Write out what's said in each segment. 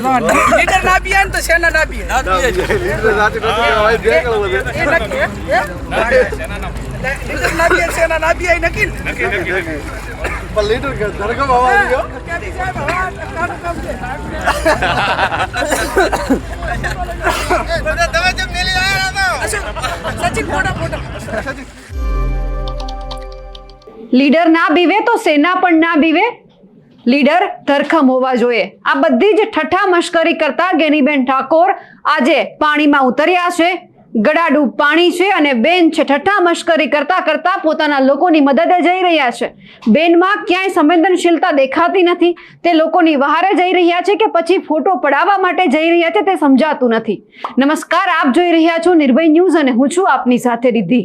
Leader ના બી ને તો સેના ના બી લીડર સાથે નતો કહેવાય, બે કળો બધે. એ નક્કી હે? લીડર ના બી સેના ના બી નક્કી ને? પણ લીડર કે ધરખમ આવી ગયો. ક્યાંથી સાહેબ હવા કામ કામ છે. અશોક, સચિન મોટા ફોટો લીડર ના બીવે તો સેના પણ ના બીવે લીડર ધરખમ હોવા જોઈએ. આ બધી જ ઠઠ્ઠા મશ્કરી કરતા ગેનીબેન ઠાકોર આજે પાણીમાં ઉતર્યા છે. ગડાડું પાણી છે અને બેન છે ઠઠ્ઠા મશ્કરી કરતા કરતા પોતાના લોકોની મદદે જઈ રહ્યા છે. બેનમાં ક્યાંય સંવેદનશીલતા દેખાતી નથી. તે લોકોની વહારે જઈ રહ્યા છે કે પછી ફોટો પડાવવા માટે જઈ રહ્યા છે તે સમજાતું નથી. નમસ્કાર, આપ જોઈ રહ્યા છો નિર્ભય ન્યૂઝ અને હું છું આપની સાથે રિદ્ધિ.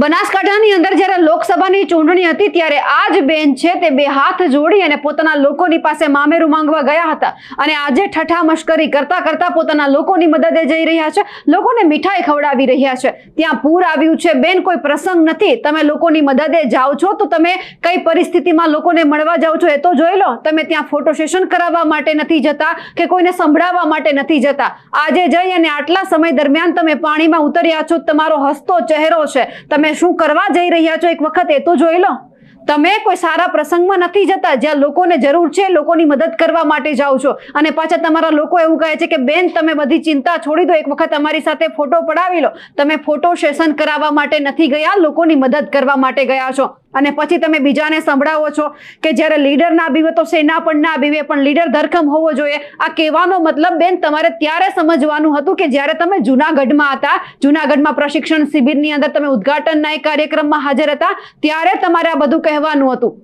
બનાસકાંઠાની અંદર જ્યારે લોકસભાની ચૂંટણી હતી ત્યારે આ જ બેન છે તે બે હાથ જોડી અને પોતાના લોકોની પાસે મામેરું માંગવા ગયા હતા. અને આજે ઠઠા મશ્કરી કરતા કરતા પોતાના લોકોની મદદે જઈ રહ્યા છે. લોકોને મીઠાઈ ખવડાવી રહ્યા છે. ત્યાં પૂર આવ્યું છે. બેન, કોઈ પ્રસંગ નથી. તમે લોકોની મદદે જાઓ છો તો તમે કઈ પરિસ્થિતિમાં લોકોને મળવા જાઓ છો એ તો જોઈ લો. તમે ત્યાં ફોટો સેશન કરાવવા માટે નથી જતા કે કોઈને સંભળાવવા માટે નથી જતા. આજે જઈ અને આટલા સમય દરમિયાન તમે પાણીમાં ઉતર્યા છો. તમારો હસતો ચહેરો છે. તમે શું કરવા જઈ રહ્યા છો એક વખત એ તો જોઈ લો. તમે કોઈ સારા પ્રસંગમાં નથી જતા, જ્યાં લોકોને જરૂર છે લોકોની મદદ કરવા માટે જાઓ છો. અને પાછા તમારા લોકો એવું કહે છે કે, બેન, તમે બધી ચિંતા છોડી દો, એક વખત અમારી સાથે ફોટો પડાવી લો. તમે ફોટો સેશન કરાવવા માટે નથી ગયા, લોકોની મદદ કરવા માટે ગયા છો. અને પછી તમે બીજાને સંભળાવો છો કે જ્યારે લીડર ના બીવે તો સેના પણ ના બીવે, પણ લીડર ધરખમ હોવો જોઈએ. આ કહેવાનો મતલબ બેન તમારે ત્યારે સમજવાનું હતું કે જ્યારે તમે જુનાગઢમાં હતા, જુનાગઢમાં પ્રશિક્ષણ શિબિરની અંદર તમે ઉદ્ઘાટનના એક કાર્યક્રમમાં હાજર હતા, ત્યારે તમારે આ બધું કહેવાનું હતું.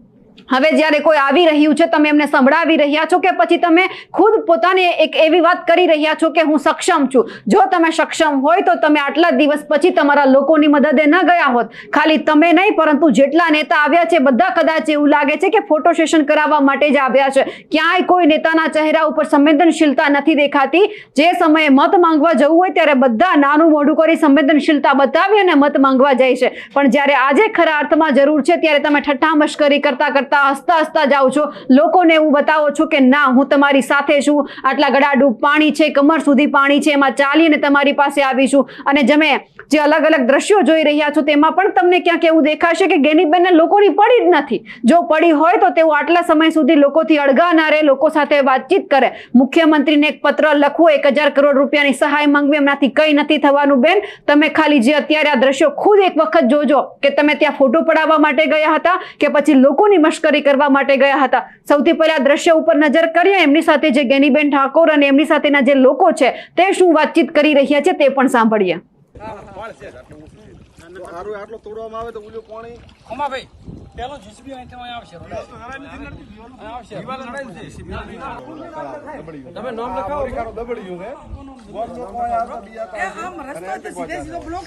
હવે જ્યારે કોઈ આવી રહ્યું છે, તમે એમને સંભળાવી રહ્યા છો કે પછી તમે ખુદ પોતાને એક એવી વાત કરી રહ્યા છો કે હું સક્ષમ છું. જો તમે સક્ષમ હોય તો તમે આટલા દિવસ પછી તમારા લોકોની મદદે ન ગયા હોત. ખાલી તમે નહીં, પરંતુ જેટલા નેતા આવ્યા છે, બધા કદાચ એવું લાગે છે કે ફોટો સેશન કરાવવા માટે જ આવ્યા છે. ક્યાંય કોઈ નેતાના ચહેરા ઉપર સંવેદનશીલતા નથી દેખાતી. જે સમયે મત માંગવા જવું હોય, ત્યારે બધા નાનું મોઢું કરી સંવેદનશીલતા બતાવી અને મત માંગવા જાય છે. પણ જ્યારે આજે ખરા અર્થમાં જરૂર છે, ત્યારે તમે ઠઠ્ઠા મશ્કરી કરતા કરતા હસતા હસતા જાઓ છો. લોકોને એવું બતાવો છો કે ના, હું તમારી સાથે છું. આટલા ગળાડૂબ પાણી છે, કમર સુધી પાણી છે, એમાં ચાલીને તમારી પાસે આવીશું અને જમે જે અલગ અલગ દ્રશ્યો જોઈ રહ્યા છો, તેમાં પણ તમને ક્યાંક એવું દેખાશે કે ગેનીબેનને લોકોની પડી જ નથી. જો પડી હોય તો તેઓ આટલા સમય સુધી લોકોથી અળગા ના રહે લોકો સાથે વાતચીત કરે. મુખ્યમંત્રીને એક પત્ર લખવો, એક હજાર કરોડ રૂપિયાની સહાય માંગવી, એમનાથી કંઈ નથી થવાનું બેન. તમે ખાલી જે અત્યારે આ દ્રશ્યો ખુદ એક વખત જોજો કે તમે ત્યાં ફોટો પડાવવા માટે ગયા હતા કે પછી લોકોની મશ્કરી કરવા માટે ગયા હતા. સૌથી પહેલા દ્રશ્ય ઉપર નજર કરીએ એમની સાથે જે ગેનીબેન ઠાકોર અને એમની સાથેના જે લોકો છે તે શું વાતચીત કરી રહ્યા છે તે પણ સાંભળીએ. આટલો તોડવામાં આવે તો ઓલું પાણી. પેલો જીસીબી અહીંથી આવશે તમે નામ લખાવો. બ્લોક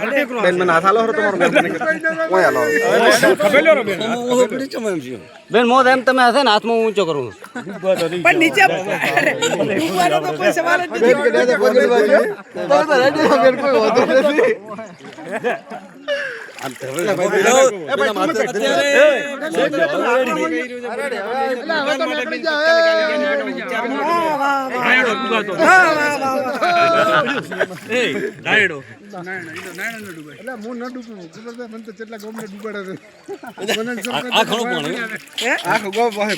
બેન મને હાથ હાલો તમારો કોઈ હાલો બેન મોત એમ તમે હશે ને હાથમાં ઊંચો કરું પણ નીચે તો કોઈ સવાલ જ બેન કે નથી બેન ને નથી આખો ગો પાસે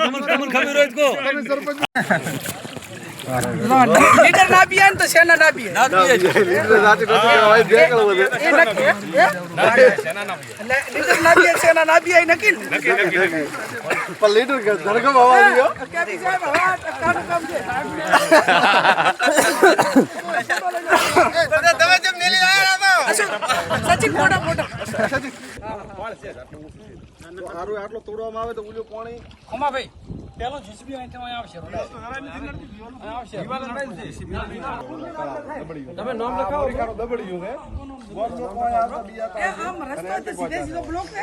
બેન ને કહો અમારે અમારી ટીમમાં આવ્યો લીડર ના બી ને તો સેના ના બી લીડર સાથે નતો કહેવાય બે કળો બધે એ નક્કી હે? એટલે લીડર ના બી સેના ના બી નક્કી ને? પણ લીડર કે ધરખમ અવાજ ગયો ક્યાંથી સાહેબ હવા ટકાનું કામ છે. અશોક, સચિન ફોટો ફોટો હારું આટલો તોડવામાં આવે તો ઓલું પાણી. ખમાભાઈ એ આમ રસ્તો તો સીધે સીધો બ્લોક છે?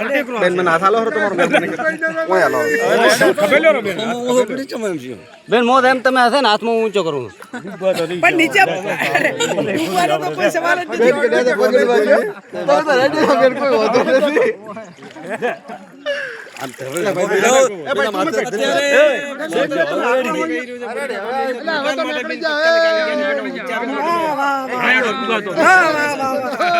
બેન મને હાથ હાલો તમારો ઓય હાલો બેન મોત એમ તમે હશે ને હાથમાં હું ઊંચો કરું પણ નીચે ઊભા તો કોઈ સવાલ જ નથી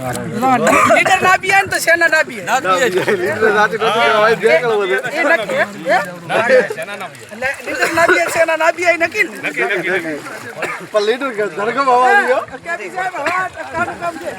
બી ને તો સેના ના બી લીડર જાતિ નથી કહેવાય જે કરો બધે એ નક્કી હે? ના? બી સેના ના બી નક્કી ને? પણ લીડર ધડકો આવા ગયો કેપી સાહેબ હવે આ કામ છે.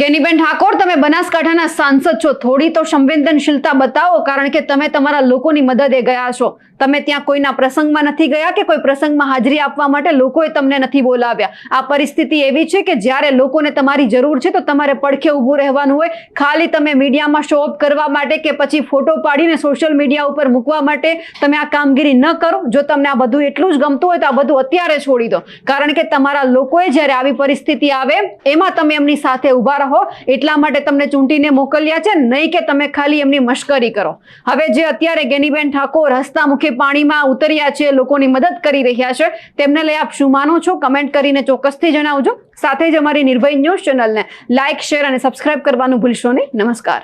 ગેનીબેન ઠાકોર, તમે બનાસકાંઠાના સાંસદ છો. થોડી તો સંવેદનશીલતા બતાવો, કારણ કે તમે તમારા લોકોની મદદે ગયા છો. તમે ત્યાં કોઈના પ્રસંગમાં નથી ગયા કે કોઈ પ્રસંગમાં હાજરી આપવા માટે લોકોએ તમને નથી બોલાવ્યા? આ પરિસ્થિતિ એવી છે કે જ્યારે લોકોને તમારી જરૂર છે તો તમારે પડખે ઊભું રહેવાનું હોય. ખાલી તમે મીડિયામાં શો અપ કરવા માટે કે પછી ફોટો પાડીને સોશિયલ મીડિયા ઉપર મૂકવા માટે તમે આ કામગીરી ન કરો. જો તમને આ બધું એટલું જ ગમતું હોય તો આ બધું અત્યારે છોડી દો. કારણ કે તમારા લોકોએ જ્યારે આવી પરિસ્થિતિ આવે, એમાં તમે એમની સાથે ઊભા રહો એટલા માટે તમને ચૂંટીને મોકલ્યા છે, નહીં કે તમે ખાલી એમની મશ્કરી કરો. હવે જે અત્યારે ગેનીબેન ઠાકોર હસતા મુખે પાણીમાં ઉતર્યા છે, લોકોની મદદ કરી રહ્યા છે, તેમને લઈ આપ શું માનો છો? કમેન્ટ કરીને ચોક્કસથી જણાવજો. સાથે જ અમારી નિર્ભય ન્યૂઝ ચેનલને લાઇક શેર અને સબસ્ક્રાઇબ કરવાનું ભૂલશો નહીં. નમસ્કાર.